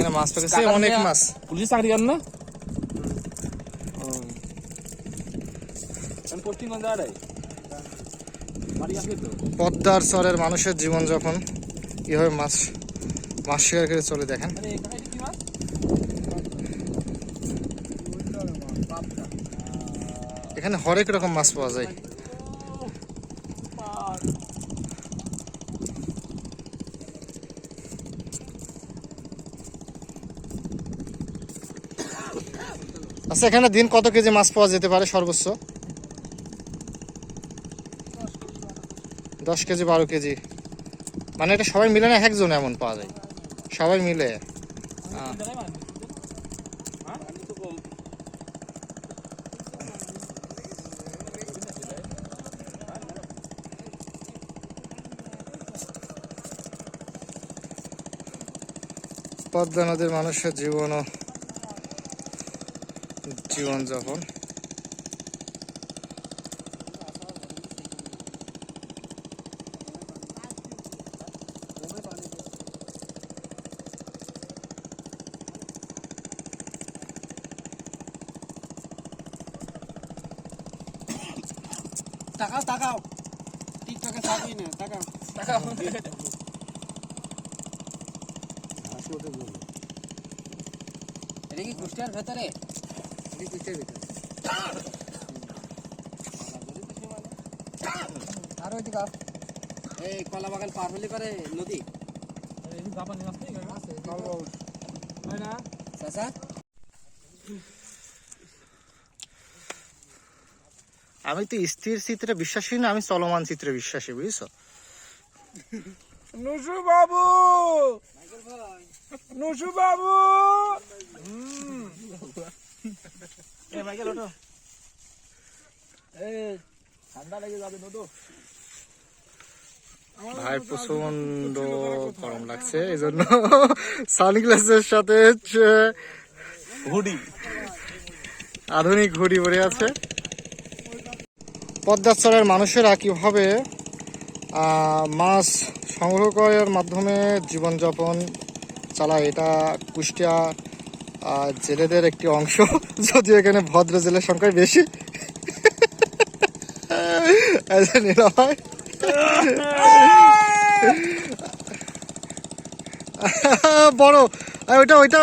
এখানে মাছ পেকেছে অনেক মাছ। পুলিশ চাকরি করেন না? পদ্মার চরের মানুষের জীবনযাপন কীভাবে মাছ মাছ শিকার করে চলে দেখেন। মানে এখানে হরেক রকম মাছ পাওয়া যায়। আচ্ছা এখানে দিন কত কেজি মাছ পাওয়া যেতে পারে সর্বোচ্চ? দশ কেজি, বারো কেজি। মানে এটা সবাই মিলে না একজন এমন পাওয়া যায়? সবাই মিলে? পদ্মা নদীর মানুষের জীবন ও জীবনযাপন তাকাও তাকাও। টিকটকে থাকবি না তাকাও। এটা কি কুষ্টিয়ার ভেতরে? আমি তো স্থির চিত্রে বিশ্বাসী না, আমি চলমান চিত্রে বিশ্বাসী, বুঝছ? নুসু বাবু! নুসু বাবু! মাইকেল ওঠো ঠান্ডা লেগে যাবে নদো ভাই প্রচণ্ড গরম লাগছে এই জন্য সানগ্লাসের সাথে হুডি আধুনিক ঘড়ি পরে আছে। পদ্মাচরের মানুষেরা কীভাবে মাছ সংগ্রহ করার মাধ্যমে জীবনযাপন চালায় এটা কুষ্টিয়া আহ, জেলেদের একটি অংশ যদিও এখানে ভদ্র জেলের সংখ্যায় বেশি। বড় ওইটা ওইটা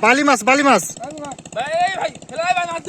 বালি মাছ বালি মাছ। ভাই মাছ